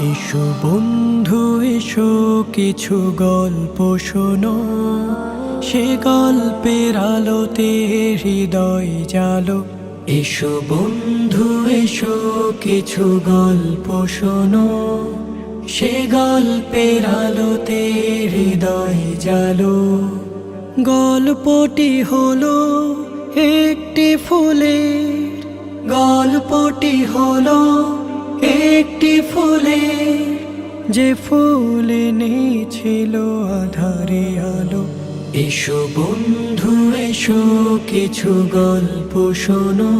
এসো বন্ধু, এসো কিছু গল্প শোনো। সে গল্পের আলোতে হৃদয় জালো। এসো বন্ধু, এসো কিছু গল্প শোনো। সে গল্পের আলোতে হৃদয় জালো। গল্পটি হলো একটি ফুলের। গল্পটি হলো যে ফুল এনেছিল আধারে আলো। এসো বন্ধু, এসো কিছু গল্প শোনো।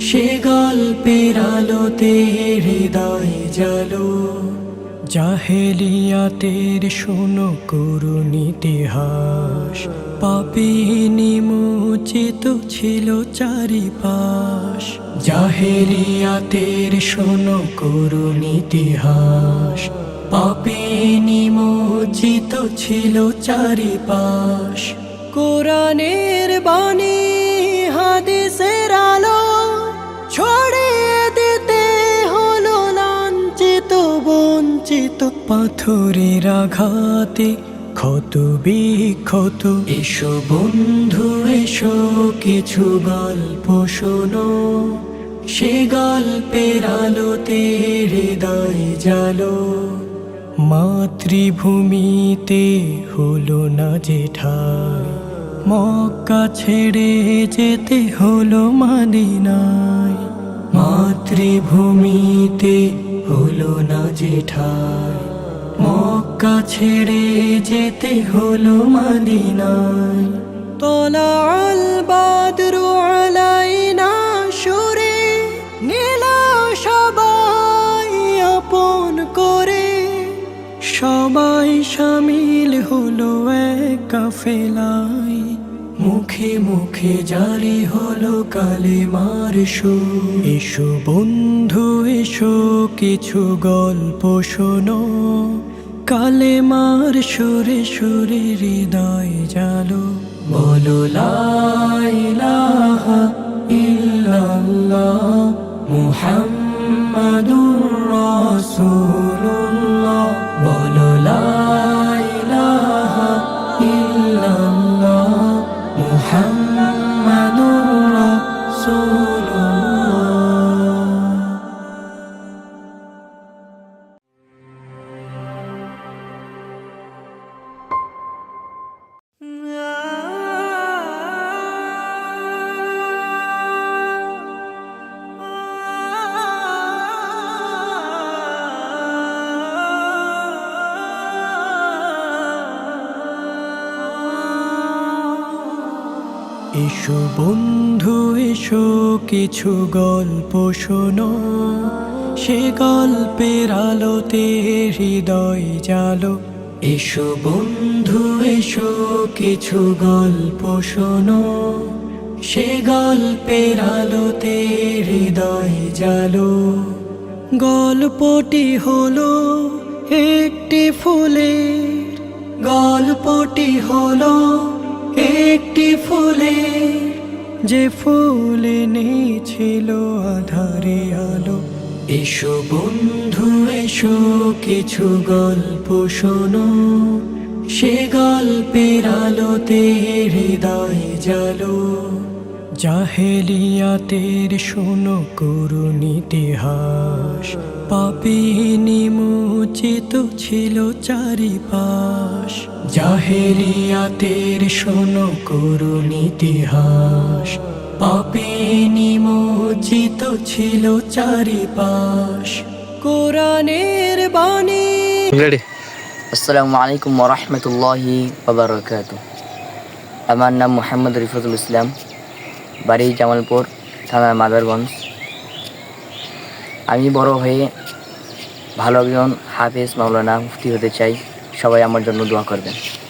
সে গল্পের আলোতে হৃদয় জালো জাহেলিয়াতের শোনো করুণ ইতিহাস। পাপি নিমোচিত ছিল চারিপাশ। জাহেলিয়াতের শোনো করুণ ইতিহাস। পাপি নিমোচিত ছিল চারিপাশ। কোরআনের বাণী হাদিসের আলো ছড়িয়ে দিতে হলো লাঞ্ছিত, বঞ্চিত, পাথরের আঘাতে ক্ষত বিক্ষত। এসো বন্ধু, এসো কিছু গল্প শোনো। সে গল্পের আলোতে হৃদয় জালো। মাতৃভূমিতে হলো না ঠাই মক্কা ছেড়ে যেতে হলো মাদিনায়। মাতৃভূমিতে হলো না ঠাই মক্কা ছেড়ে যেতে হলো মাদিনায়। তোলা সবাই সামিল হলো এক কাফেলায়। মুখে মুখে জারি হলো কালে মার এসো বন্ধু, এসো কিছু গল্প শোনো। কালে মার সুরে সুরে হৃদয় জালো। বলো লাইলাহা ইল্লাল্লাহ মুহাম্মাদুর রাসূলুল্লাহ। বলো এসো বন্ধু, এসো কিছু গল্প শোনো। সে গল্পের আলোতে হৃদয় জালো। এসো বন্ধু, এসো কিছু গল্প শোনো। সে গল্পের আলোতে হৃদয় জালো। গল্পটি হলো একটি ফুলের। গল্পটি হলো একটি ফুলে যে ফুল নিয়েছিল আধারে আলো। এসো বন্ধু, এসো কিছু গল্প শোনো। সে গল্পের আলোতে হৃদয় জালো জাহেলিয়াতের শোনো করুণ ইতিহাস। পাপি নিমোচিত ছিল চারিপাশ। জাহেলিয়াতের শোনো করুণ ইতিহাস। পাপি নিমোচিত ছিল চারিপাশ। কোরআনের বাণী। আসসালামু আলাইকুম ওরহমতুল্লাহি আমার নাম মোহাম্মদ রিফাতুল ইসলাম। বাড়ি জামালপুর থানার মাদারগঞ্জ। আমি বড় হয়ে ভালো একজন হাফেজ মাওলানা মুফতি হতে চাই। সবাই আমার জন্য দোয়া করবেন।